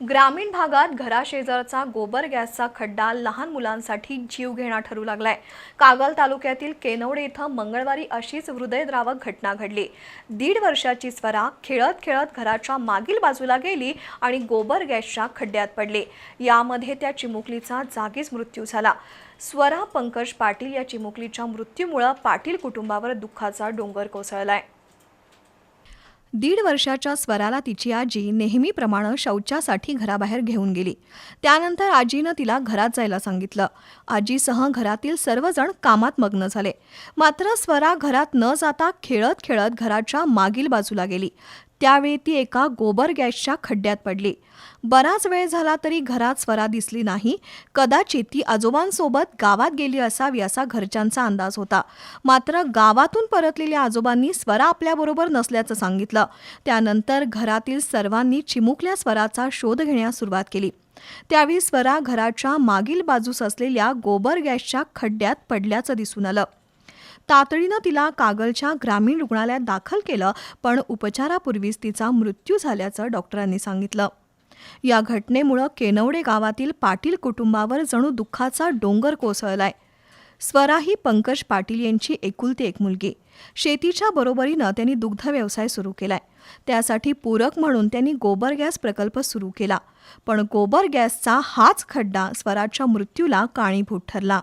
ग्रामीण भागात घराशेजारचा गोबर गॅसचा खड्डा लहान मुलांसाठी जीव घेणा ठरू लागलाय. कागल तालुक्यातील केनवडे इथं मंगळवारी अशीच हृदयद्रावक घटना घडली. दीड वर्षाची स्वरा खेळत खेळत घराच्या मागील बाजूला गेली आणि गोबर गॅसच्या खड्ड्यात पडली. यामध्ये त्या चिमुकलीचा जागीच मृत्यू झाला. स्वरा पंकज पाटील या चिमुकलीच्या मृत्यूमुळं पाटील कुटुंबावर दुःखाचा डोंगर कोसळलाय. दीड वर्षाच्या स्वराला तिची आजी नेहमीप्रमाणे शौचासाठी घराबाहेर घेऊन गेली. त्यानंतर आजीनं तिला घरात जायला सांगितलं. आजीसह घरातील सर्वजण कामात मग्न झाले. मात्र स्वरा घरात न जाता खेळत खेळत घराच्या मागील बाजूला गेली. त्यावेळी ती एका गोबर गॅसच्या खड्ड्यात पडली. बराच वेळ झाला तरी घरात स्वरा दिसली नाही. कदाचित ती आजोबांसोबत गावात गेली असावी असा घरच्यांचा अंदाज होता. मात्र गावातून परतलेल्या आजोबांनी स्वरा आपल्याबरोबर नसल्याचं सांगितलं. त्यानंतर घरातील सर्वांनी चिमुकल्या स्वराचा शोध घेण्यास सुरुवात केली. त्यावेळी स्वरा घराच्या मागील बाजूस असलेल्या गोबर गॅसच्या खड्ड्यात पडल्याचं दिसून आलं. तातडीनं तिला कागलच्या ग्रामीण रुग्णालयात दाखल केलं पण उपचारापूर्वीच तिचा मृत्यू झाल्याचं डॉक्टरांनी सांगितलं. या घटनेमुळं केनवडे गावातील पाटील कुटुंबावर जणू दुःखाचा डोंगर कोसळलाय. स्वरा ही पंकज पाटील यांची एकुलती एक मुलगी. शेतीच्या बरोबरीनं त्यांनी दुग्ध व्यवसाय सुरू केलाय. त्यासाठी पूरक म्हणून त्यांनी गोबर गॅस प्रकल्प सुरू केला. पण गोबर गॅसचा हाच खड्डा स्वराच्या मृत्यूला कारणीभूत ठरला.